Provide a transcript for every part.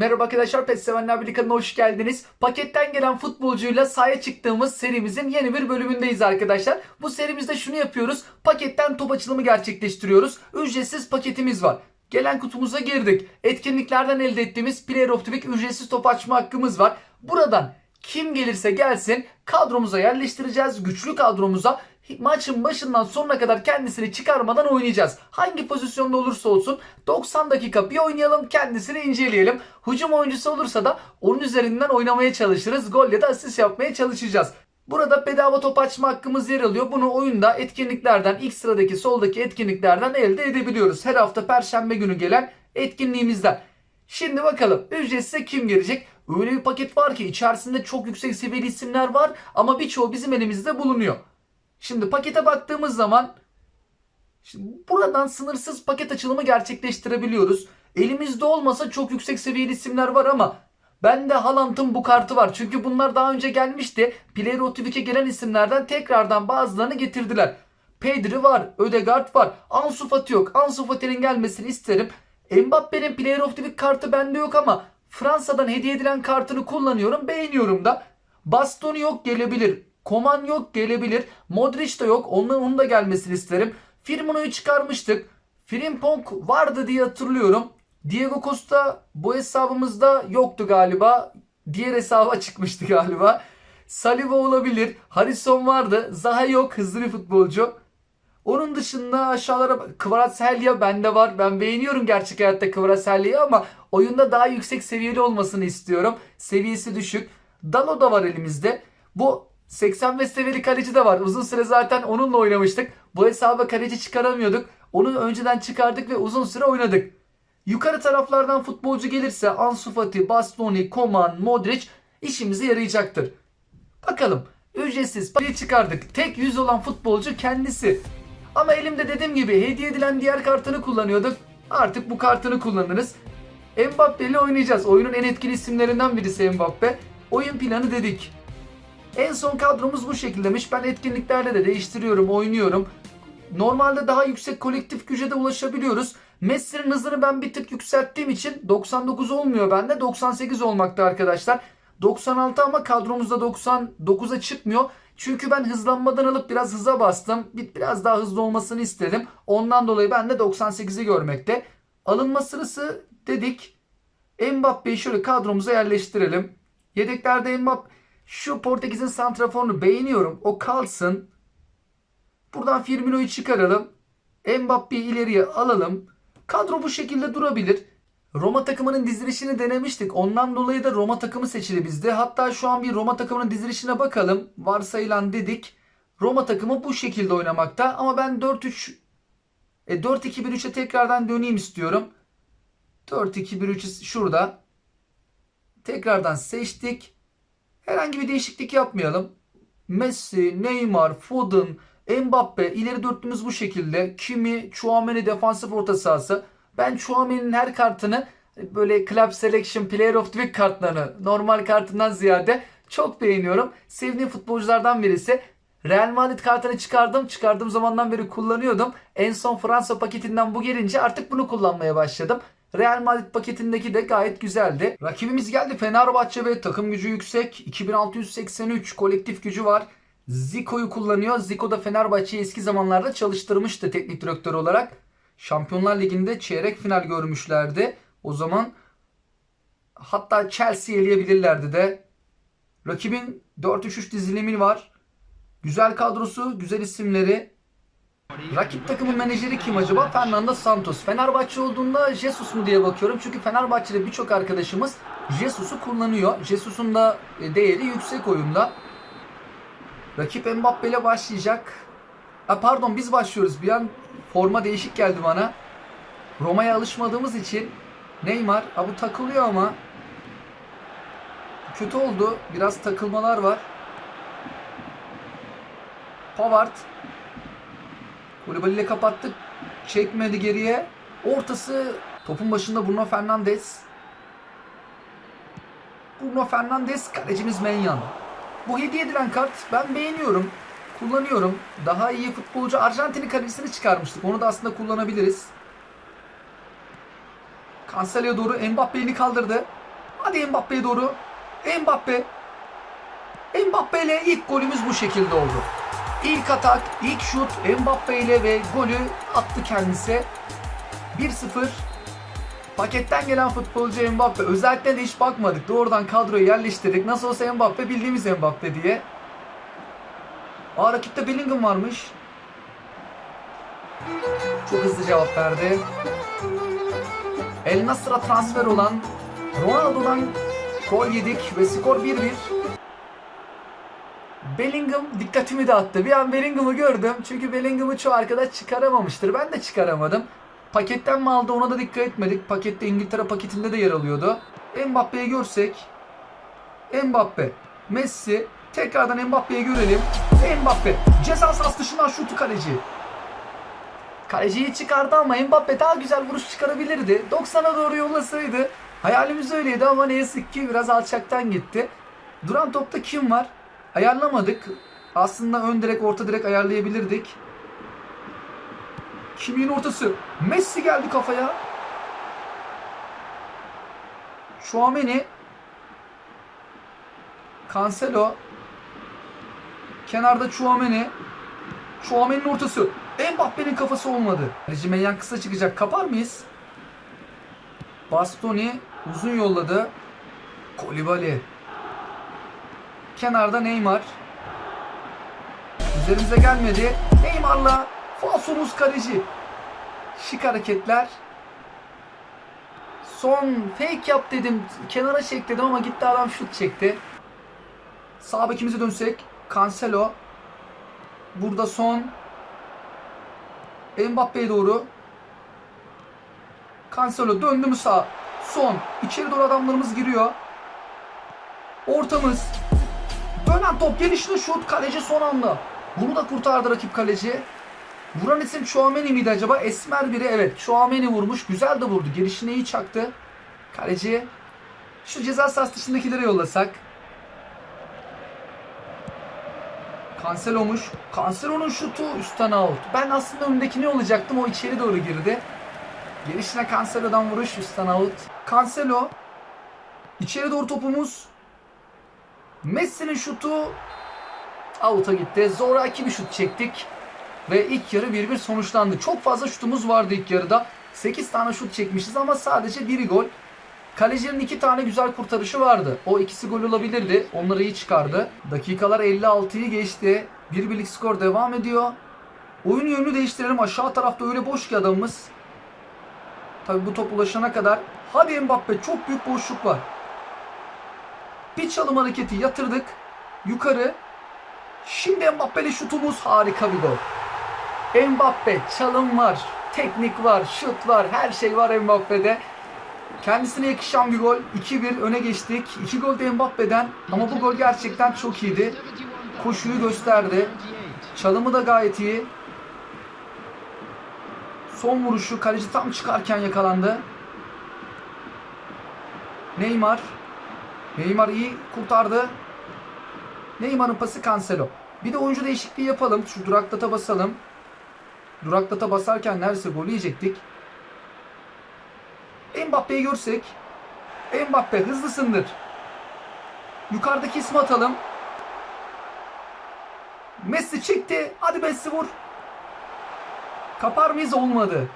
Merhaba arkadaşlar PES Sevenler Birliği kanalına hoş geldiniz. Paketten gelen futbolcuyla sahaya çıktığımız serimizin yeni bir bölümündeyiz arkadaşlar. Bu serimizde şunu yapıyoruz. Paketten top açılımı gerçekleştiriyoruz. Ücretsiz paketimiz var. Gelen kutumuza girdik. Etkinliklerden elde ettiğimiz Player of the Week ücretsiz top açma hakkımız var. Buradan kim gelirse gelsin kadromuza yerleştireceğiz. Güçlü kadromuza maçın başından sonuna kadar kendisini çıkarmadan oynayacağız. Hangi pozisyonda olursa olsun 90 dakika bir oynayalım kendisini inceleyelim. Hücum oyuncusu olursa da onun üzerinden oynamaya çalışırız. Gol ya da asist yapmaya çalışacağız. Burada bedava top açma hakkımız yer alıyor. Bunu oyunda etkinliklerden ilk sıradaki soldaki etkinliklerden elde edebiliyoruz. Her hafta perşembe günü gelen etkinliğimizden. Şimdi bakalım ücretsiz kim gelecek? Öyle bir paket var ki içerisinde çok yüksek seviyeli isimler var ama birçoğu bizim elimizde bulunuyor. Şimdi pakete baktığımız zaman şimdi buradan sınırsız paket açılımı gerçekleştirebiliyoruz. Elimizde olmasa çok yüksek seviyeli isimler var ama bende Haaland'ın bu kartı var. Çünkü bunlar daha önce gelmişti. Player Week'e gelen isimlerden tekrardan bazılarını getirdiler. Pedri var, Ödegaard var. Ansu Fati yok. Ansu Fati'nin gelmesini isterim. Mbappe'nin Player of the Week kartı bende yok ama Fransa'dan hediye edilen kartını kullanıyorum. Beğeniyorum da. Bastoni yok gelebilir. Koman yok gelebilir. Modric de yok. Onun, onun da gelmesini isterim. Firmino'yu çıkarmıştık. Frimpong vardı diye hatırlıyorum. Diego Costa bu hesabımızda yoktu galiba. Diğer hesaba çıkmıştı galiba. Saliba olabilir. Harrison vardı. Zaha yok. Hızlı bir futbolcu. Onun dışında aşağılara Kvaratskhelia bende var. Ben beğeniyorum gerçek hayatta Kvaratskhelia'yı ama oyunda daha yüksek seviyeli olmasını istiyorum. Seviyesi düşük. Dalo da var elimizde. Bu 85 seviyeli kaleci de var. Uzun süre zaten onunla oynamıştık. Bu hesaba kaleci çıkaramıyorduk. Onu önceden çıkardık ve uzun süre oynadık. Yukarı taraflardan futbolcu gelirse Ansu Fati, Bastoni, Koman, Modric işimize yarayacaktır. Bakalım ücretsiz parayı çıkardık. Tek yüz olan futbolcu kendisi. Ama elimde dediğim gibi hediye edilen diğer kartını kullanıyorduk. Artık bu kartını kullanırız. Mbappe ile oynayacağız. Oyunun en etkili isimlerinden birisi Mbappe. Oyun planı dedik. En son kadromuz bu şekildemiş. Ben etkinliklerde de değiştiriyorum, oynuyorum. Normalde daha yüksek kolektif güce de ulaşabiliyoruz. Messi'nin hızını ben bir tık yükselttiğim için 99 olmuyor bende. 98 olmakta arkadaşlar. 96 ama kadromuzda 99'a çıkmıyor. Çünkü ben hızlanmadan alıp biraz hıza bastım. Bir- Biraz daha hızlı olmasını istedim. Ondan dolayı ben de 98'i görmekte. Alınma sırası dedik. Mbappe'yi şöyle kadromuza yerleştirelim. Yedeklerde Mbappe şu Portekiz'in santraforunu beğeniyorum. O kalsın. Buradan Firmino'yu çıkaralım. Mbappe'yi ileriye alalım. Kadro bu şekilde durabilir. Roma takımının dizilişini denemiştik. Ondan dolayı da Roma takımı seçili bizde. Hatta şu an bir Roma takımının dizilişine bakalım. Varsayılan dedik. Roma takımı bu şekilde oynamakta. Ama ben 4-3 e, 4-2-1-3'e tekrardan döneyim istiyorum. 4-2-1-3 şurada. Tekrardan seçtik. Herhangi bir değişiklik yapmayalım. Messi, Neymar, Foden, Mbappe ileri dörtlümüz bu şekilde. Kimi, Chouameni defansif orta sahası. Ben Chouameni'nin her kartını böyle Club Selection Player of the Week kartlarını normal kartından ziyade çok beğeniyorum. Sevdiğim futbolculardan birisi. Real Madrid kartını çıkardım. Çıkardığım zamandan beri kullanıyordum. En son Fransa paketinden bu gelince artık bunu kullanmaya başladım. Real Madrid paketindeki de gayet güzeldi. Rakibimiz geldi Fenerbahçe ve takım gücü yüksek. 2683 kolektif gücü var. Zico'yu kullanıyor. Zico da Fenerbahçe'yi eski zamanlarda çalıştırmıştı teknik direktör olarak. Şampiyonlar Ligi'nde çeyrek final görmüşlerdi. O zaman hatta Chelsea'yi eleyebilirlerdi de. Rakibin 4-3-3 dizilimi var. Güzel kadrosu, güzel isimleri. Rakip takımın menajeri kim acaba? Fernando Santos. Fenerbahçe olduğunda Jesus mu diye bakıyorum. Çünkü Fenerbahçe'de birçok arkadaşımız Jesus'u kullanıyor. Jesus'un da e, değeri yüksek oyunda. Rakip Mbappe ile başlayacak. Ha, pardon biz başlıyoruz. Bir an forma değişik geldi bana. Roma'ya alışmadığımız için Neymar. Ha, bu takılıyor ama. Kötü oldu. Biraz takılmalar var. Pavard. Kulübali ile kapattık. Çekmedi geriye. Ortası topun başında Bruno Fernandes. Bruno Fernandes kalecimiz Menyan. Bu hediye edilen kart ben beğeniyorum. Kullanıyorum. Daha iyi futbolcu Arjantin'in kalecisini çıkarmıştık. Onu da aslında kullanabiliriz. Cancelo'ya doğru Mbappe'yi kaldırdı. Hadi Mbappe'ye doğru. Mbappe. Mbappe ile ilk golümüz bu şekilde oldu. İlk atak, ilk şut Mbappe ile ve golü attı kendisi. 1-0 Paketten gelen futbolcu Mbappe. Özellikle de hiç bakmadık. Doğrudan kadroya yerleştirdik. Nasıl olsa Mbappe bildiğimiz Mbappe diye. Aa rakipte Bellingham varmış. Çok hızlı cevap verdi. El Nasır'a transfer olan Ronaldo'dan gol yedik ve skor 1-1. Bellingham dikkatimi dağıttı. Bir an Bellingham'ı gördüm. Çünkü Bellingham'ı çoğu arkadaş çıkaramamıştır. Ben de çıkaramadım. Paketten mi aldı ona da dikkat etmedik. Pakette İngiltere paketinde de yer alıyordu. Mbappe'yi görsek. Mbappe, Messi. Tekrardan Mbappe'yi görelim. Mbappe. Ceza sahası dışından şutu kaleci. Kaleciyi çıkardı ama Mbappe daha güzel vuruş çıkarabilirdi. 90'a doğru yollasaydı. Hayalimiz öyleydi ama ne yazık ki biraz alçaktan gitti. Duran topta kim var? Ayarlamadık. Aslında ön direk orta direk ayarlayabilirdik. Kimin ortası? Messi geldi kafaya. Chouameni. Cancelo. Kenarda Chouameni. Chouameni'nin ortası. Mbappe'nin kafası olmadı. Rejimenyan kısa çıkacak. Kapar mıyız? Bastoni uzun yolladı. Kolibali. Kenarda Neymar. Üzerimize gelmedi. Neymar'la falsomuz kaleci. Şık hareketler. Son fake yap dedim. Kenara çek dedim ama gitti adam şut çekti. Sağ bekimize dönsek. Cancelo. Burada son. Mbappe'ye doğru. Cancelo döndü mü sağ? Son. İçeri doğru adamlarımız giriyor. Ortamız. Dönen top gelişli şut. Kaleci son anda. Bunu da kurtardı rakip kaleci. Vuran isim Chouameni miydi acaba? Esmer biri evet. Chouameni vurmuş. Güzel de vurdu. Gelişine iyi çaktı. Kaleci. Şu ceza sahası dışındakilere yollasak. Cancelo'muş. Cancelo'nun şutu üstten out. Ben aslında önündekini olacaktım. O içeri doğru girdi. Gelişine Cancelo'dan vuruş üstten out. Cancelo. İçeri doğru topumuz. Messi'nin şutu out'a gitti. Zoraki bir şut çektik. Ve ilk yarı 1-1 sonuçlandı. Çok fazla şutumuz vardı ilk yarıda. 8 tane şut çekmişiz ama sadece biri gol. Kalecinin iki tane güzel kurtarışı vardı. O ikisi gol olabilirdi. Onları iyi çıkardı. Dakikalar 56'yı geçti. Bir birlik skor devam ediyor. Oyun yönünü değiştirelim. Aşağı tarafta öyle boş ki adamımız. Tabi bu top ulaşana kadar. Hadi Mbappe çok büyük boşluk var. Bir çalım hareketi yatırdık. Yukarı. Şimdi Mbappe'li şutumuz harika bir gol. Mbappe çalım var. Teknik var, şut var, her şey var Mbappe'de. Kendisine yakışan bir gol. 2-1 öne geçtik. 2 gol de Mbappe'den ama bu gol gerçekten çok iyiydi. Koşuyu gösterdi. Çalımı da gayet iyi. Son vuruşu kaleci tam çıkarken yakalandı. Neymar. Neymar iyi kurtardı. Neymar'ın pası Cancelo. Bir de oyuncu değişikliği yapalım. Şu duraklata basalım. Duraklata basarken neredeyse golü yiyecektik. Mbappe'yi görsek. Mbappe hızlısındır. Yukarıdaki ismi atalım. Messi çekti. Hadi Messi vur. Kapar mıyız? Olmadı.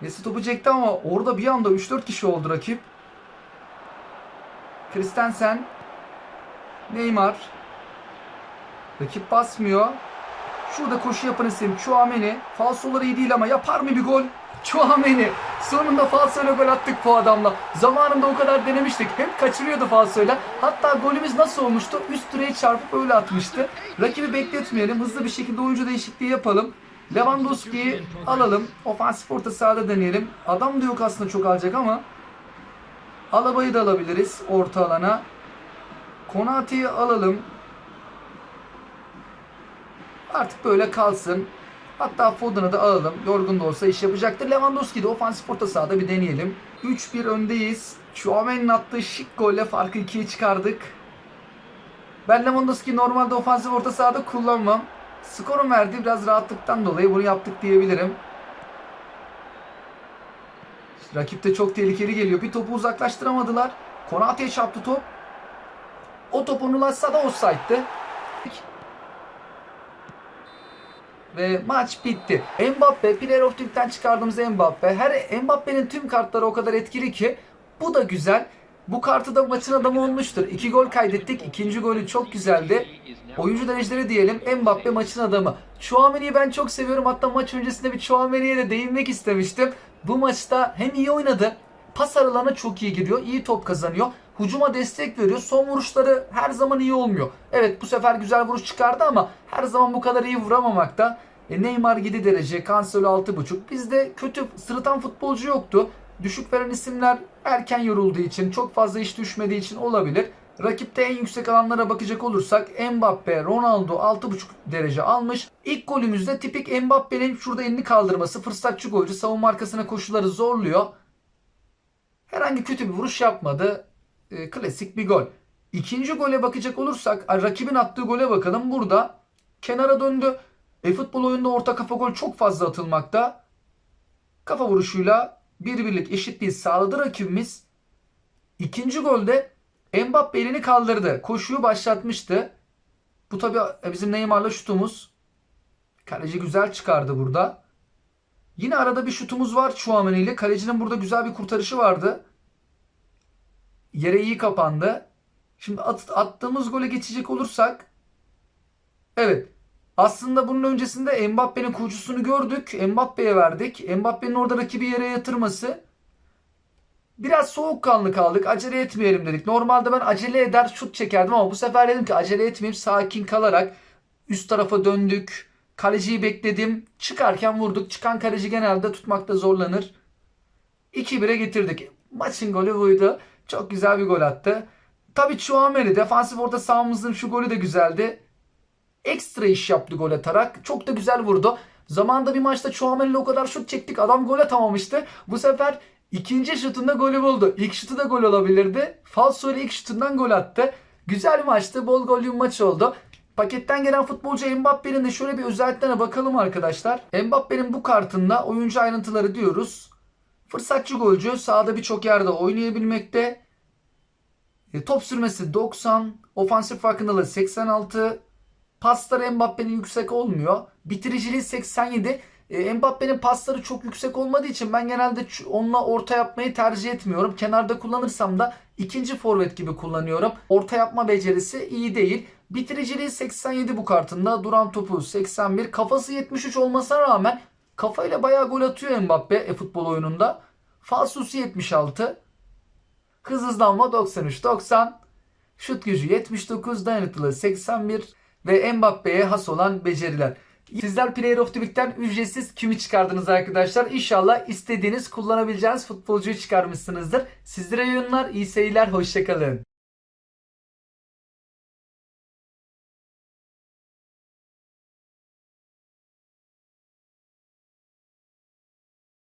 Messi topu çekti ama orada bir anda 3-4 kişi oldu rakip. Christensen. Neymar. Rakip basmıyor. Şurada koşu yapan isim Chouameni. Falsoları iyi değil ama yapar mı bir gol? Chouameni. Sonunda falsoyla gol attık bu adamla. Zamanında o kadar denemiştik. Hep kaçırıyordu falsoyla. Hatta golümüz nasıl olmuştu? Üst direğe çarpıp öyle atmıştı. Rakibi bekletmeyelim. Hızlı bir şekilde oyuncu değişikliği yapalım. Lewandowski'yi alalım. Ofansif orta sahada deneyelim. Adam da yok aslında çok alacak ama. Alaba'yı da alabiliriz orta alana. Konate'yi alalım. Artık böyle kalsın. Hatta Foden'ı da alalım. Yorgun da olsa iş yapacaktır. Lewandowski de ofansif orta sahada bir deneyelim. 3-1 öndeyiz. Chouameni'nin attığı şık golle farkı 2'ye çıkardık. Ben Lewandowski normalde ofansif orta sahada kullanmam. Skorun verdiği biraz rahatlıktan dolayı bunu yaptık diyebilirim. Rakip de çok tehlikeli geliyor. Bir topu uzaklaştıramadılar. Konate'ye çarptı top. O top onu ulaşsa da offside'dı. Ve maç bitti. Mbappe, Player of the Week'ten çıkardığımız Mbappe. Her Mbappe'nin tüm kartları o kadar etkili ki bu da güzel. Bu kartı da maçın adamı olmuştur. İki gol kaydettik. İkinci golü çok güzeldi. Oyuncu dereceleri diyelim. Mbappe maçın adamı. Chouameni'yi ben çok seviyorum. Hatta maç öncesinde bir Chouameni'ye de değinmek istemiştim. Bu maçta hem iyi oynadı. Pas aralarına çok iyi giriyor. iyi top kazanıyor. Hucuma destek veriyor. Son vuruşları her zaman iyi olmuyor. Evet bu sefer güzel vuruş çıkardı ama her zaman bu kadar iyi vuramamakta. E, Neymar 7 derece, Cancelo 6.5. Bizde kötü sırıtan futbolcu yoktu. Düşük veren isimler erken yorulduğu için, çok fazla iş düşmediği için olabilir. Rakipte en yüksek alanlara bakacak olursak Mbappe, Ronaldo 6.5 derece almış. İlk golümüzde tipik Mbappe'nin şurada elini kaldırması. Fırsatçı golcü savunma arkasına koşuları zorluyor. Herhangi kötü bir vuruş yapmadı. E, klasik bir gol. İkinci gole bakacak olursak rakibin attığı gole bakalım. Burada kenara döndü. E, futbol oyunda orta kafa gol çok fazla atılmakta. Kafa vuruşuyla bir birlik eşitliği sağladı rakibimiz. İkinci golde Mbappe elini kaldırdı. Koşuyu başlatmıştı. Bu tabi bizim Neymar'la şutumuz. Kaleci güzel çıkardı burada. Yine arada bir şutumuz var Chouameni ile. Kalecinin burada güzel bir kurtarışı vardı. Yere iyi kapandı. Şimdi at, attığımız gole geçecek olursak Evet. Aslında bunun öncesinde Mbappe'nin kurucusunu gördük. Mbappe'ye verdik. Mbappe'nin orada rakibi yere yatırması. Biraz soğukkanlı kaldık. Acele etmeyelim dedik. Normalde ben acele eder şut çekerdim ama bu sefer dedim ki acele etmeyeyim sakin kalarak üst tarafa döndük. Kaleciyi bekledim. Çıkarken vurduk. Çıkan kaleci genelde tutmakta zorlanır. 2-1'e getirdik. Maçın golü buydu. Çok güzel bir gol attı. Tabii Chouameni defansif orta sahamızın şu golü de güzeldi. Ekstra iş yaptı gol atarak. Çok da güzel vurdu. Zamanında bir maçta Chouameni ile o kadar şut çektik. Adam gol atamamıştı. Bu sefer ikinci şutunda golü buldu. İlk şutu da gol olabilirdi. Falso ile ilk şutundan gol attı. Güzel maçtı. Bol gollü bir maç oldu. Paketten gelen futbolcu Mbappe'nin de şöyle bir özelliklerine bakalım arkadaşlar. Mbappe'nin bu kartında oyuncu ayrıntıları diyoruz. Fırsatçı golcü sahada birçok yerde oynayabilmekte. E, top sürmesi 90, ofansif farkındalığı 86, pasları Mbappe'nin yüksek olmuyor. Bitiriciliği 87. E, Mbappe'nin pasları çok yüksek olmadığı için ben genelde onunla orta yapmayı tercih etmiyorum. Kenarda kullanırsam da ikinci forvet gibi kullanıyorum. Orta yapma becerisi iyi değil. Bitiriciliği 87 bu kartında. Duran topu 81. Kafası 73 olmasına rağmen kafayla bayağı gol atıyor Mbappe e, futbol oyununda. Falsosu 76. Hız hızlanma 93-90. Şut gücü 79. Dayanıklılığı 81. Ve Mbappe'ye has olan beceriler. Sizler Player of the Week'ten ücretsiz kimi çıkardınız arkadaşlar? İnşallah istediğiniz kullanabileceğiniz futbolcuyu çıkarmışsınızdır. Sizlere iyi oyunlar, iyi seyirler, hoşçakalın.